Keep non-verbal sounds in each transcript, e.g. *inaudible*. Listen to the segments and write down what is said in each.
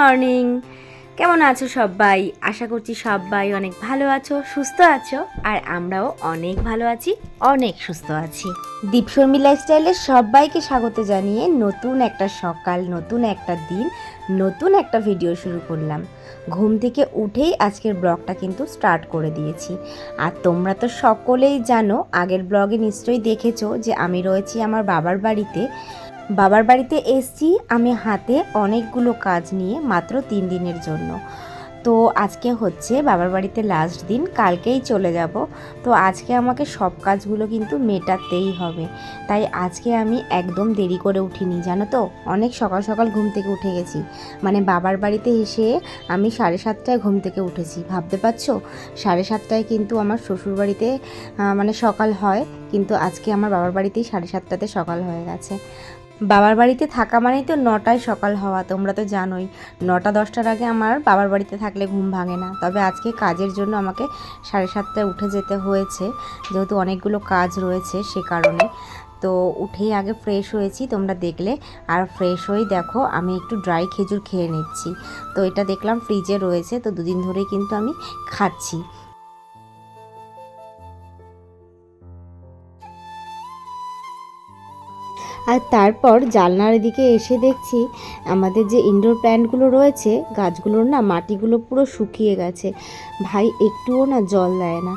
Morning. কেমন আছো সবাই? আশা করছি সবাই অনেক ভালো আছো, সুস্থ আছো, আর আমরাও অনেক ভালো আছি, অনেক সুস্থ আছি। দীপশর্মী লাইফস্টাইলের সবাইকে স্বাগত জানিয়ে নতুন একটা সকাল, নতুন একটা দিন, নতুন একটা ভিডিও শুরু করলাম। ঘুম থেকে উঠেই আজকের ব্লগটা কিন্তু স্টার্ট করে দিয়েছি। আর তোমরা তো সকলেই জানো, আগের ব্লগে নিশ্চয়ই দেখেছ যে আমি রয়েছি আমার বাবার বাড়িতে। বাবার বাড়িতে এসছি আমি হাতে অনেকগুলো কাজ নিয়ে মাত্র তিন দিনের জন্য। তো আজকে হচ্ছে বাবার বাড়িতে লাস্ট দিন, কালকেই চলে যাব। তো আজকে আমাকে সব কাজগুলো কিন্তু মেটাতেই হবে। তাই আজকে আমি একদম দেরি করে উঠিনি, জানো তো? অনেক সকাল সকাল ঘুম থেকে উঠে গেছি। মানে বাবার বাড়িতে এসে আমি সাড়ে সাতটায় ঘুম থেকে উঠেছি, ভাবতে পারছ? সাড়ে সাতটায় কিন্তু আমার শ্বশুর বাড়িতে মানে সকাল হয়, কিন্তু আজকে আমার বাবার বাড়িতেই সাড়ে সাতটাতে সকাল হয়ে গেছে। বাবার বাড়িতে থাকা মানেই তো নটায় সকাল হওয়া, তোমরা তো জানোই। নটা দশটার আগে আমার বাবার বাড়িতে থাকলে ঘুম ভাঙে না। তবে আজকে কাজের জন্য আমাকে সাড়ে সাতটায় উঠে যেতে হয়েছে। যেহেতু অনেকগুলো কাজ রয়েছে সে কারণে। তো উঠেই আগে ফ্রেশ হয়েছি, তোমরা দেখলে। আর ফ্রেশ হয়ে দেখো, আমি একটু ড্রাই খেজুর খেয়ে নিচ্ছি। তো এটা দেখলাম ফ্রিজে রয়েছে, তো দুদিন ধরেই কিন্তু আমি খাচ্ছি। আর তারপর জানলার দিকে এসে দেখছি আমাদের যে ইনডোর প্ল্যান্টগুলো রয়েছে, গাছগুলোর না মাটিগুলো পুরো শুকিয়ে গেছে। ভাই, একটুও না জল দেয় না।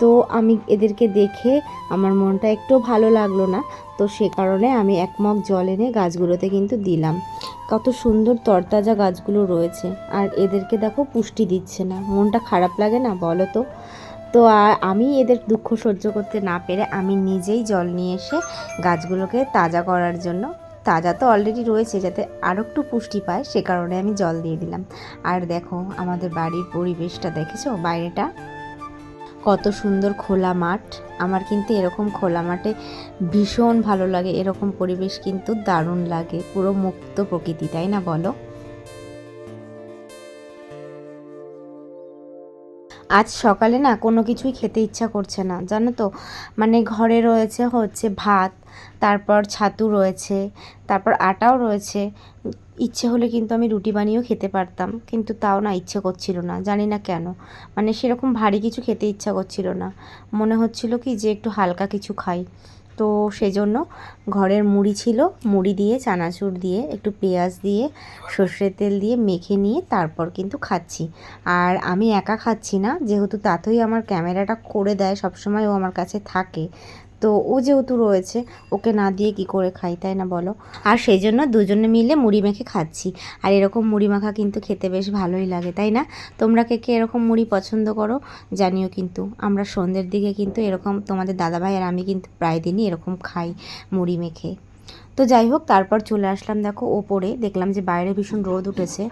তো আমি এদেরকে দেখে আমার মনটা একটু ভালো লাগল না। তো সে কারণে আমি এক মগ জল এনে গাছগুলোতে কিন্তু দিলাম। কত সুন্দর তরতাজা গাছগুলো রয়েছে। আর এদেরকে দেখো পুষ্টি দিচ্ছে না। মনটা খারাপ লাগে না বলো তো? তো আমি এদের দুঃখ সহ্য করতে না পেরে আমি নিজেই জল নিয়ে এসে গাছগুলোকে তাজা করার জন্য, তাজা তো অলরেডি রয়েছে যাতে আরও একটু পুষ্টি পায়, সে কারণে আমি জল দিয়ে দিলাম। আর দেখো, আমাদের বাড়ির পরিবেশটা দেখেছ? বাইরেটা কত সুন্দর খোলা মাঠ। আমার কিন্তু এরকম খোলা মাঠে ভীষণ ভালো লাগে। এরকম পরিবেশ কিন্তু দারুণ লাগে। পুরো মুক্ত প্রকৃতি, তাই না বলো? আজ সকালে না কোনো কিছুই খেতে ইচ্ছা করছে না, জানো তো? মানে ঘরে রয়েছে হচ্ছে ভাত, তারপর ছাতু রয়েছে, তারপর আটাও রয়েছে। ইচ্ছে হলে কিন্তু আমি রুটি বানিয়েও খেতে পারতাম, কিন্তু তাও না ইচ্ছে করছিল না, জানি না কেন। মানে সেরকম ভারী কিছু খেতে ইচ্ছা করছিল না। মনে হচ্ছিল কি যে একটু হালকা কিছু খাই। তো সেজন্য ঘরের মুড়ি ছিল, মুড়ি দিয়ে, চানাচুর দিয়ে, একটু পেঁয়াজ দিয়ে, সর্ষের তেল দিয়ে মেখে নিয়ে তারপর কিন্তু খাচ্ছি। আর আমি একা খাচ্ছি না, যেহেতু তাতেই আমার ক্যামেরাটা করে দেয়, সবসময় ও আমার কাছে থাকে। তো ও যেহেতু রয়েছে, ওকে না দিয়ে কি করে খাই, তাই না বলো? আর সেই জন্য দুজনে মিলে মুড়ি মেখে খাচ্ছি। আর এরকম মুড়ি মাখা কিন্তু খেতে বেশ ভালোই লাগে, তাই না? তোমরা কে কে এরকম মুড়ি পছন্দ করো জানিও কিন্তু। আমরা সন্ধ্যের দিকে কিন্তু এরকম, তোমাদের দাদাভাই আর আমি কিন্তু প্রায় দিনই এরকম খাই মুড়ি মেখে। তো যাই হোক, তারপর চলে আসলাম দেখো ওপরে। দেখলাম যে বাইরে ভীষণ রোদ উঠেছে।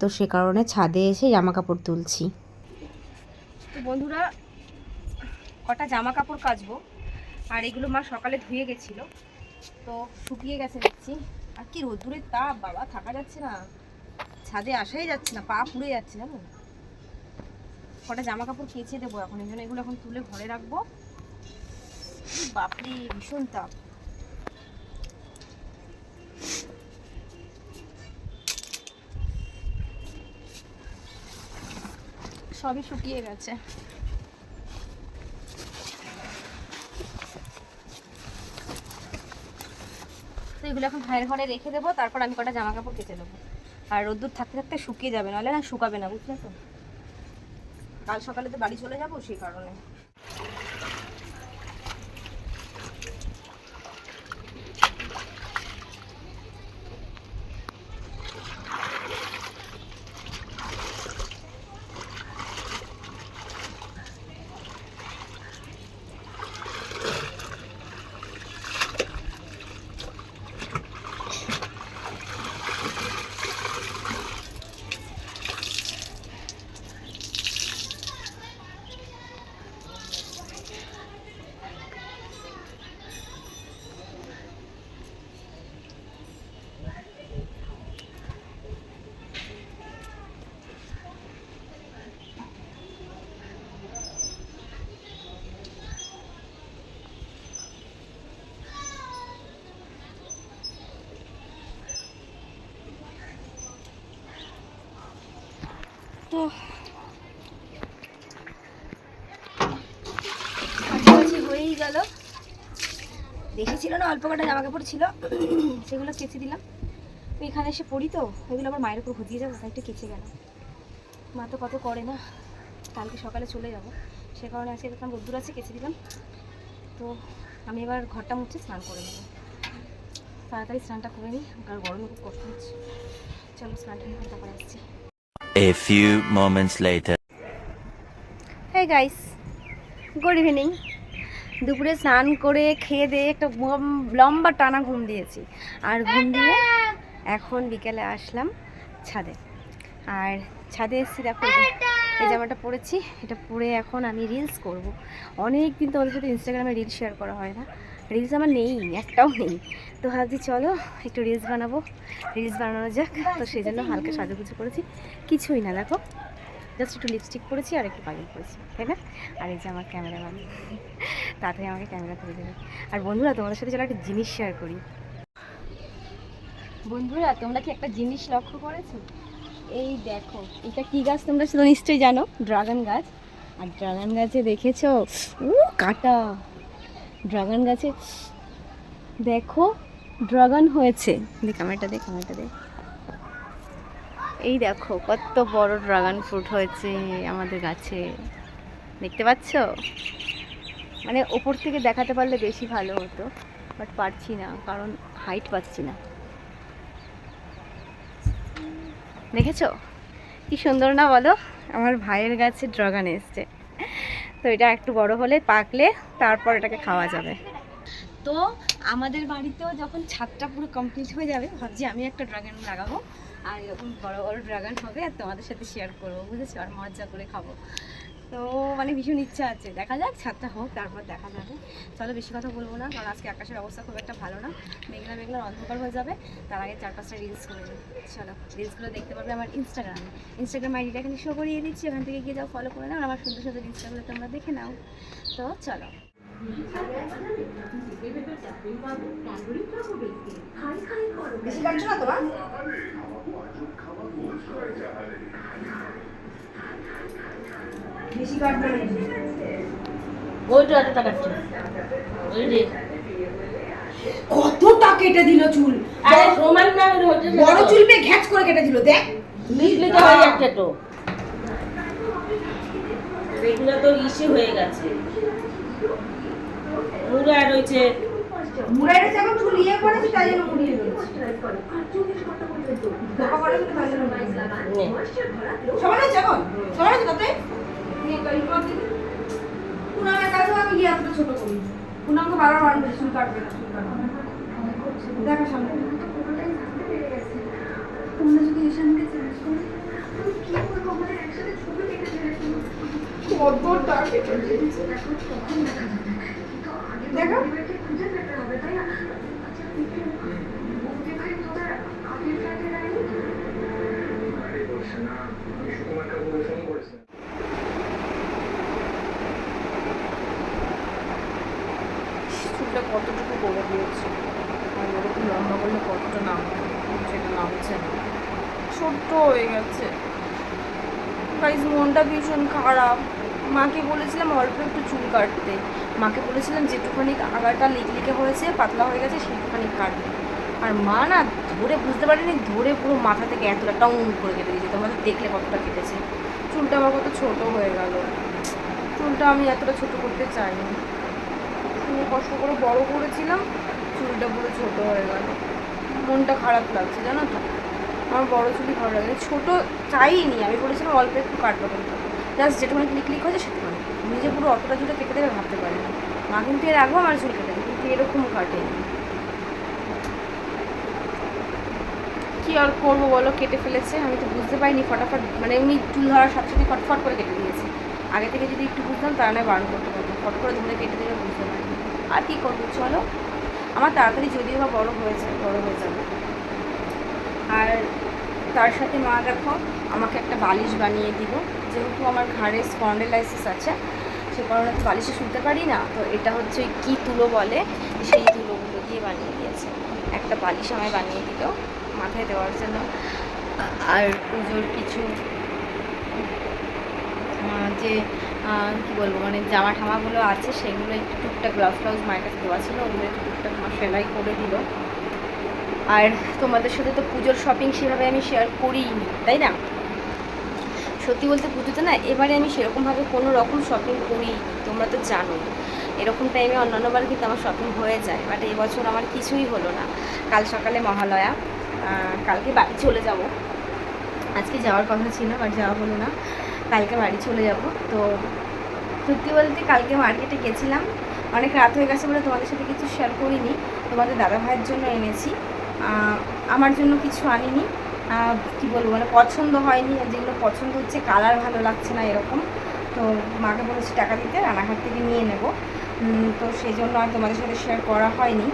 তো সে কারণে ছাদে এসে জামা কাপড় তুলছি। তো বন্ধুরা, কটা জামা কাপড় কাচবো? আর এগুলো মা সকালে ধুয়ে গেছিল। তো শুকিয়ে গেছে দেখছি। আর কি রোদ্দুরের তাপ, বাবা, থাকা যাচ্ছে না। ছাদে আসাই যাচ্ছে না, পা পুড়ে যাচ্ছে, জানো? কটা জামা কাপড় কেচে দেবো এখন, এই জন্য এগুলো এখন তুলে ঘরে রাখব। বাপরে, ভীষণ তাপ। সবই শুকিয়ে গেছে। এগুলো এখন ভাইয়ের ঘরে রেখে দেবো, তারপর আমি কটা জামা কাপড় কেচে দেবো আর রোদ্দুর থাকতে থাকতে শুকিয়ে যাবে নাহলে না শুকাবে না, বুঝলে তো? কাল সকালে তো বাড়ি চলে যাব সেই কারণে। তো হয়েই গেল। বেশি না, অল্প কটা জামা কাপড় ছিল। সেগুলো কেচে দিলাম। এখানে এসে পড়ি তো, ওইগুলো আবার মায়ের উপর হজিয়ে যাব, তাই একটু কেচে গেল। মা তো কত করে না, কালকে সকালে চলে যাব। সে কারণে আজকে দেখলাম রোদ্দুর আছে, কেচে দিলাম। তো আমি এবার ঘরটা মুছে স্নান করে নেব। তাড়াতাড়ি স্নানটা করে নিই, কারণ গরমে খুব কষ্ট হচ্ছে। চলো স্নানটা নিয়ে তারপরে আসছি। A few moments later. হ্যাঁ গাইস গুড ইভিনিং দুপুরে স্নান করে খেয়ে দিয়ে একটা লম্বা টানা ঘুম দিয়েছি। আর ঘুম দিয়ে এখন বিকেলে আসলাম ছাদে। আর ছাদে এসেছি দেখো, এই জামাটা পরেছি, এটা পরে এখন আমি রিলস করব। অনেক দিন তোমাদের সাথে ইনস্টাগ্রামে রিলস শেয়ার করা হয় না। রিলস আমার নেই, একটাও নেই। তো ভাবছি চলো একটু রিলস বানাবো। রিলস বানানো যাক। তো সেই জন্য হালকা সাজুগুজু করেছি। কিছুই না, দেখো। জাস্ট একটু লিপস্টিক পরেছি আর একটু পাগল পরেছি, তাই না? আর এই যে আমার ক্যামেরাম্যান তাড়াতাড়ি আমাকে ক্যামেরা তুলে দেবে। আর বন্ধুরা, তোমাদের সাথে চলো একটা জিনিস শেয়ার করি। বন্ধুরা, তোমরা কি একটা জিনিস লক্ষ্য করেছ? এই দেখো, এটা কি গাছ তোমরা শুধু নিশ্চয়ই জানো? ড্রাগন গাছ। আর ড্রাগন গাছে দেখেছ? ও কাটা। ড্রাগন গাছে। দেখো, ড্রাগন হয়েছে। দেখ ক্যামেরাটা দেখ ক্যামেরাটা দেখ এই দেখো, কত বড় ড্রাগন ফ্রুট হয়েছে আমাদের গাছে। দেখতে পাচ্ছ? মানে ওপর থেকে দেখাতে পারলে বেশি ভালো হতো, বাট পারছি না, কারণ হাইট পাচ্ছি না। দেখেছ? কি সুন্দর না বলো? আমার ভাইয়ের গাছে ড্রাগন এসছে। তো এটা একটু বড় হলে পাকলে তারপর এটাকে খাওয়া যাবে। তো আমাদের বাড়িতেও যখন ছাদটা পুরো কমপ্লিট হয়ে যাবে, ভাবছি আমি একটা ড্রাগন লাগাবো। আর এরকম বড় বড় ড্রাগন হবে আর তোমাদের সাথে শেয়ার করব, বুঝেছ? আর মজা করে খাব। তো মানে ভীষণ ইচ্ছা আছে। দেখা যাক ছাদটা হোক, তারপর দেখা যাবে। চলো বেশি কথা বলব না, কারণ আজকে আকাশের অবস্থা খুব একটা ভালো না। মেঘলা মেঘলা অন্ধকার হয়ে যাবে, তার আগে চার পাঁচটা রিলস করে চলো রিলসগুলো দেখতে পারবে আমার ইনস্টাগ্রামে ইনস্টাগ্রাম আইডিটা এখানে শো করিয়ে দিচ্ছি, ওখান থেকে গিয়ে যাও ফলো করে নাও আমার সুন্দর সুন্দর রিলসগুলো তোমরা দেখে নাও। তো চলো। বেশি কাটছো না তোমার? বেশি কাটবে ওইটা এতটা কাটছে। ওই রে কতটা কেটে দিল চুল? আরে সমান না হচ্ছে বড়। চুল পেয়ে ঘ্যাচ করে কেটে দিল দেখ। লিখলে তো হয় একটা তো। এগুলো তো ইসে হয়ে গেছে। মুড়া রয়েছে মুড়াইটা যখন চুল ইয়ে করেছি তাই জন্য মুড়িয়ে। নে। সমান আছে এখন? সমান আছে তাতে? পুনামের কাছেও আমি গিয়ে এতটা ছোট করি পুনামকে বারবার বারণ করি চুল কাটবে না চুল কাটবে না। দেখো সামনে। তোমরা যদি এসে আমাকে চ্যালেঞ্জ করো কতটা কেটে দিয়েছে দেখো করে দিয়েছে। আর ওরকম লম্বা করলে কতটা নাম সেটা নামছে না। ছোট্ট হয়ে গেছে। গাইজ মনটা ভীষণ খারাপ। মাকে বলেছিলাম অল্প একটু চুল কাটতে। মাকে বলেছিলাম যেটুখানি আগাটা লিকলিকে হয়েছে, পাতলা হয়ে গেছে সেটুখানি কাটবে। আর মা না ধরে বুঝতে পারিনি, ধরে পুরো মাথা থেকে এতটা টং করে কেটে দিয়েছে। তোমাদের দেখলে কতটা কেটেছে। চুলটা আমার কত ছোট হয়ে গেল। চুলটা আমি এতটা ছোট করতে চাইনি। আমি কষ্ট করে বড় করেছিলাম, চুলটা পুরো ছোট হয়ে গেল। মনটা খারাপ লাগছে, জানো তো? আমার বড় চুলই ভালো লাগে ছোটো চাইনি, আমি বলেছিলাম অল্প একটু কাটবো কিন্তু। জাস্ট যেটুখানি ক্লিক ক্লিক হয়েছে সেটুখানি। নিজে পুরো অতটা চুলে কেটে দেবে ভাবতে পারিনি। মা কিন্তু এর আগেও আমার চুল কেটে কিন্তু এরকম কাটে কি আর করব বলো? কেটে ফেলেছে, আমি তো বুঝতে পারিনি ফটাফট। মানে এমনি চুল ধরার সাথে সাথে ফটফট করে কেটে দিয়েছে। আগে থেকে যদি একটু বুঝতাম নয় বারণ করতে পারতাম। ফট করে ধরে কেটে দিলে আর কি করব? চলো। আমার তাড়াতাড়ি যদিও বা বড় হয়েছে বড় হয়ে যাবে। আর তার সাথে মা দেখো, আমাকে একটা বালিশ বানিয়ে দিল যেহেতু আমার ঘাড়ে স্পন্ডেলাইসিস আছে, সে কারণে তো বালিশে শুনতে পারি না। তো এটা হচ্ছে ওই কী তুলো বলে, সেই তুলোগুলো দিয়ে বানিয়ে দিয়েছে। একটা বালিশ আমায় বানিয়ে দিল মাথায় দেওয়ার জন্য। আর পুজোর কিছু যে কি বলব মানে জামা ঠামাগুলো আছে, সেগুলো একটু টুকটাক ব্লাউজ ফ্লাউজ মায়ের কাছে দেওয়া ছিল, ওগুলো একটু টুকটাক মা সেলাই করে দিল। আর তোমাদের সাথে তো পুজোর শপিং সেভাবে আমি শেয়ার করিনি, তাই না? সত্যি বলতে পুজোতে না, এবারে আমি সেরকমভাবে কোনো রকম শপিং করি তোমরা তো জানো। এরকম টাইমে অন্যান্যবার কিন্তু আমার শপিং হয়ে যায় বাট এবছর আমার কিছুই হলো না। কাল সকালে মহালয়া কালকে বাড়ি চলে যাব। আজকে যাওয়ার কথা ছিল বাট যাওয়া হলো না। কালকে বাড়ি চলে যাব। তো সত্যি বলতে কালকে মার্কেটে গেছিলাম। অনেক রাত হয়ে গেছে বলে তোমাদের সাথে কিছু শেয়ার করিনি। তোমাদের দাদা ভাইয়ের জন্য এনেছি। আমার জন্য কিছু আনিনি। কি বলব মানে পছন্দ হয়নি। যেগুলো পছন্দ হচ্ছে কালার ভালো লাগছে না এরকম। তো মাকে বলেছি টাকা দিতে রানাঘাট থেকে নিয়ে নেব। তো সেই জন্য আর তোমাদের সাথে শেয়ার করা হয়নি।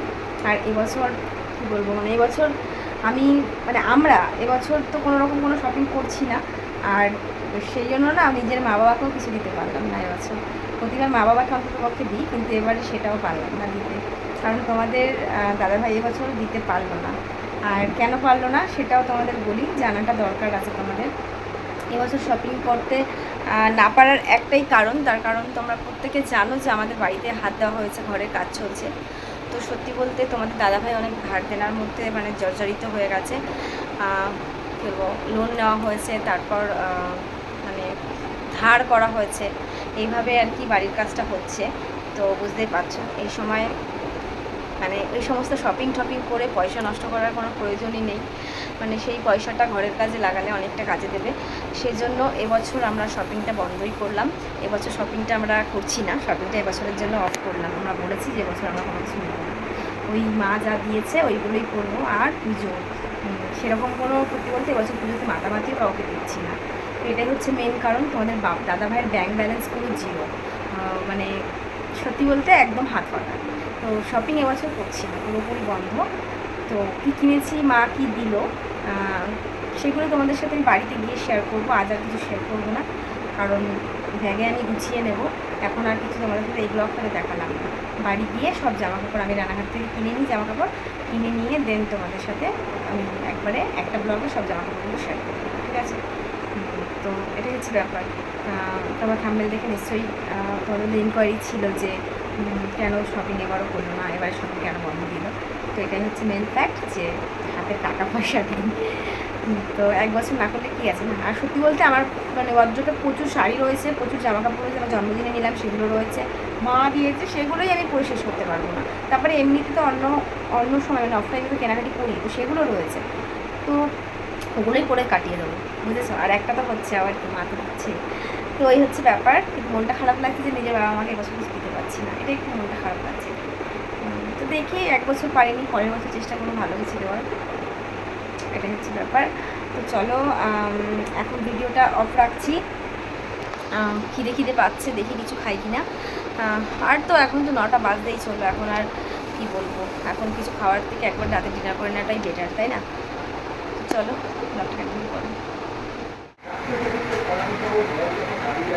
আর এবছর, কী বলব মানে এবছর আমি মানে আমরা, এবছর তো কোনো রকম কোনো শপিং করছি না। আর সেই জন্য না নিজের মা বাবাকেও কিছু দিতে পারলাম না এবছর। প্রতিবার মা বাবাকে অন্তত পক্ষে দিই কিন্তু এবারে সেটাও পারলাম না দিতে। কারণ তোমাদের আহ, দাদাভাই এবছর দিতে পারল না। আর কেন পারল না সেটাও তোমাদের বলি জানাটা দরকার আছে তোমাদের। এবছর শপিং করতে না পারার একটাই কারণ তার কারণ তোমরা প্রত্যেকে জানো যে আমাদের বাড়িতে হাত দেওয়া হয়েছে ঘরের কাজ চলছে। তো সত্যি বলতে তোমাদের দাদাভাই অনেক ধার দেনার মধ্যে মানে জর্জরিত হয়ে গেছে। লোন নেওয়া হয়েছে তারপর ধার করা হয়েছে। এইভাবে আর কি বাড়ির কাজটা হচ্ছে। তো বুঝতেই পারছ, এই সময় মানে ওই সমস্ত শপিং টপিং করে পয়সা নষ্ট করার কোনো প্রয়োজনই নেই। মানে সেই পয়সাটা ঘরের কাজে লাগালে অনেকটা কাজে দেবে। সেজন্য এবছর আমরা শপিংটা বন্ধই করলাম। এবছর শপিংটা আমরা করছি না। শপিংটা এবছরের জন্য অফ করলাম। আমরা বলেছি যে এবছর আমরা কোনো কিছু নেব না। ওই মা যা দিয়েছে ওইগুলোই করব আর পুজো। সেরকম কোনো সত্যি বলতে এবছর পুজোতে মাতামাতিও কাউকে দিচ্ছি না। এটাই হচ্ছে মেন কারণ, তোমাদের বাপ, দাদা ভাইয়ের ব্যাংক ব্যালেন্স পুরো জিরো মানে সত্যি বলতে একদম হাত পাকা তো শপিং এবছর করছি না, পুরোপুরি বন্ধ। তো কী কিনেছি, মা কী দিল সেগুলো তোমাদের সাথে আমি বাড়িতে গিয়ে শেয়ার করব, আজ আর কিছু শেয়ার করব না। কারণ ব্যাগে আমি গুছিয়ে নেব। এখন আর কিছু তোমাদের সাথে এই ব্লগটাকে দেখালাম বাড়ি গিয়ে সব জামা কাপড় আমি রানাঘাট থেকে কিনে নিই জামা কাপড় কিনে নিয়ে দেন তোমাদের সাথে আমি একবারে একটা ব্লগে সব জামা কাপড়গুলো শেয়ার করব, ঠিক আছে? তো এটাই হচ্ছে ব্যাপার। তোমার থাম্বেল দেখে নিশ্চয়ই তোমাদের ইনকোয়ারি ছিল যে কেন শপিং এবারও করল না, এবার শপিং কেন বন্ধ দিল? তো এটাই হচ্ছে মেন ফ্যাক্ট যে, হাতে টাকা পয়সা নেই। তো এক বছর না করলে কী আছে? না, আর সত্যি বলতে আমার মানে ওয়ার্ড্রোপে প্রচুর শাড়ি রয়েছে, প্রচুর জামা কাপড় রয়েছে, আমার জন্মদিনে নিলাম, সেগুলো রয়েছে। মা দিয়েছে, সেগুলোই আমি পরে শেষ করতে পারব না। তারপরে এমনিতে তো অন্য অন্য সময় মানে অফলাইনে তো কেনাকাটি করি, তো সেগুলো রয়েছে। তো ওগুলোই পরে কাটিয়ে দেবো বুঝেছ? আর একটা তো হচ্ছে আবার কি মা তো দিচ্ছে। তো এই হচ্ছে ব্যাপার কিন্তু মনটা খারাপ লাগছে যে নিজের বাবা মাকে এবছর কিছু দিতে পারছি না এটা একটু মনটা খারাপ লাগছে। তো দেখি এক বছর পারিনি পরের বছর চেষ্টা করব ভালো কিছু দেওয়ার এটাই হচ্ছে ব্যাপার। তো চলো এখন ভিডিওটা অফ রাখছি। খিদে খিদে পাচ্ছে দেখি কিছু খাই কিনা। আহ, আর তো এখন তো নটা বাজতেই চলো এখন আর কি বলব? এখন কিছু খাওয়ার থেকে একবার রাতে ডিনার করে নেওয়াটাই বেটার তাই না? চলো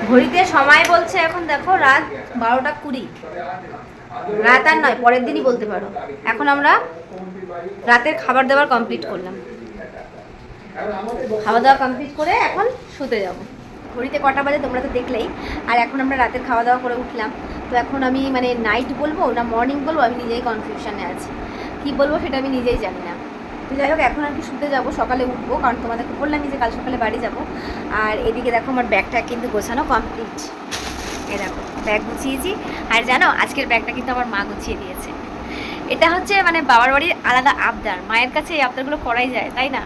ঘড়িতে সময় বলছে এখন দেখো রাত বারোটা কুড়ি। রাত আর নয়, পরের দিনই বলতে পারো। এখন আমরা রাতের খাবার দাবার কমপ্লিট করলাম। খাওয়া দাওয়া কমপ্লিট করে এখন শুতে যাব। ঘড়িতে কটা বাজে তোমরা তো দেখলেই। আর এখন আমরা রাতের খাওয়া দাওয়া করে উঠলাম। তো এখন আমি মানে নাইট বলব না মর্নিং বলব, আমি নিজেই কনফিউশনে আছি। কি বলব সেটা আমি নিজেই জানি না। তো যাই হোক, এখন আর কি শুতে যাব, সকালে উঠবো, কারণ তোমাদেরকে বললাম যে কাল সকালে বাড়ি যাব। আর এদিকে দেখো আমার ব্যাগটা কিন্তু গোছানো কমপ্লিট এই দেখো, ব্যাগ গুছিয়েছি। আর জানো, আজকের ব্যাগটা কিন্তু আমার মা গুছিয়ে দিয়েছে। এটা হচ্ছে মানে বাবার বাড়ির আলাদা আবদার। মায়ের কাছে এই আবদারগুলো করাই যায়, তাই না?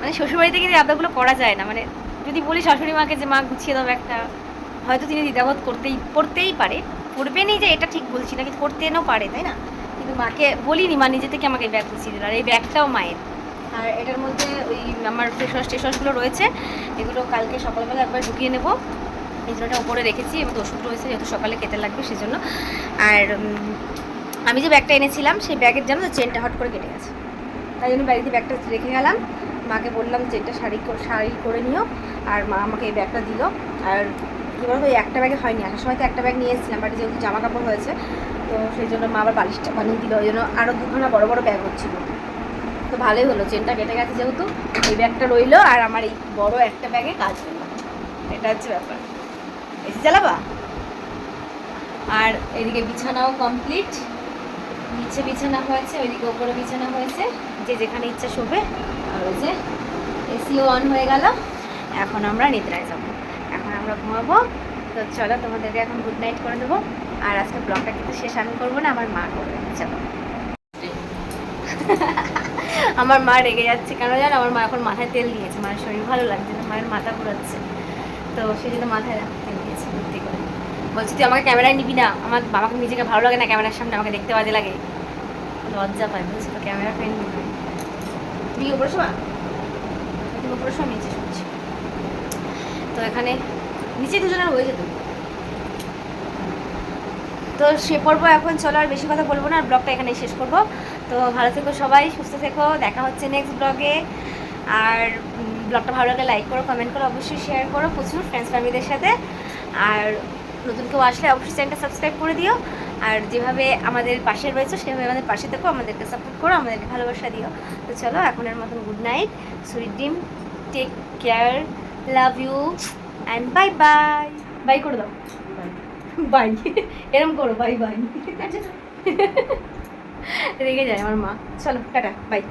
মানে শ্বশুরবাড়িতে কিন্তু এই আবদারগুলো করা যায় না। মানে যদি বলি শাশুড়ি মাকে যে, মা, গুছিয়ে দাও একটা হয়তো তিনি দ্বিধাবোধ করতেই করতেই পারে। করবেনই যে, এটা ঠিক বলছি না, কিন্তু করতেনও পারে, তাই না? কিন্তু মাকে বলিনি, মা নিজে থেকে আমাকে এই ব্যাগ গুছিয়ে দিল। আর এই ব্যাগটাও মায়ের। আর এটার মধ্যে ওই আমার ফেস ওয়াশ টেস ওয়াশগুলো রয়েছে, এগুলো কালকে সকালবেলা একবার ঢুকিয়ে নেব। এই জন্য উপরে রেখেছি এবং ওষুধ রয়েছে, যেহেতু সকালে খেতে লাগবে সেজন্য। আর আমি যে ব্যাগটা এনেছিলাম, সেই ব্যাগের তো চেনটা হট করে কেটে গেছে। তাই জন্য বাড়িতে ব্যাগটা রেখে গেলাম, মাকে বললাম চেনটা শাড়ি শাড়ি করে নিও। আর মা আমাকে এই ব্যাগটা দিল। আর কী বলতো একটা ব্যাগে হয়নি, আসার সময় তো একটা ব্যাগ নিয়ে এসেছিলাম বাড়ি যেহেতু জামা কাপড় হয়েছে। তো সেই জন্য মা আবার বালিশটা বানিয়ে দিল, ওই জন্য আরও দুখানা বড় বড় ব্যাগ হচ্ছিল। তো ভালোই হলো, চেনটা কেটে গেছে যেহেতু, এই ব্যাগটা রইল আর আমার এই বড় একটা ব্যাগে কাজ হলো। এটা হচ্ছে ব্যাপার। এসি চালাবা আর এদিকে বিছানাও কমপ্লিট নিচে বিছানা হয়েছে, ওইদিকে ওপরে বিছানা হয়েছে। যে যেখানে ইচ্ছা শোবে, আর ওই যে এসিও অন হয়ে গেল। এখন আমরা নিদ্রায় যাব। এখন আমরা ঘুমাবো। তো চলো তোমাদেরকে এখন গুড নাইট করে দেবো। আর আজকে ব্লগটা কিন্তু শেষ আমি করব না আমার মা করবে চলো *laughs* আমার মা রেগে যাচ্ছে কেন জানো? আমার মা এখন মাথায় তেল দিয়েছে মায়ের শরীর ভালো লাগছে না মায়ের মাথা ঘুরাচ্ছে। তো সেই জন্য মাথায় তেল দিয়েছে বুদ্ধি করে। বলছি তুই আমাকে ক্যামেরায় নিবি না আমার বাবাকে নিজেকে ভালো লাগে না ক্যামেরার সামনে আমাকে দেখতে বাজে লাগে। লজ্জা পায় বুঝছি তো ক্যামেরা ফ্রেন্ড নিবি তুমি কি উপরে শোয়া তুমি উপরে শোয়া নিচে শুনছি তো এখানে নিচে দুজনের হয়ে যেত তো সে পর্ব এখন চলো আর বেশি কথা বলব না, আর ব্লগটা এখানেই শেষ করব। তো ভালো থেকো সবাই, সুস্থ থেকো, দেখা হচ্ছে নেক্সট ব্লগে আর ব্লগটা ভালো লাগলে লাইক করো কমেন্ট করো, অবশ্যই শেয়ার করো প্রচুর ফ্রেন্ডস ফ্যামিলিদের সাথে। আর নতুন কেউ আসলে অবশ্যই চ্যানেলটা সাবস্ক্রাইব করে দিও। আর যেভাবে আমাদের পাশে রয়েছে, সেভাবে আমাদের পাশে থেকো, আমাদেরকে সাপোর্ট করো, আমাদেরকে ভালোবাসা দিও। তো চলো, এখনের মতন good night sweet dream take care love you and bye bye bye করে দাও। বাই। এরম করো বাই বাই। রেগে যায় আমার মা। চলো টাটা বাই।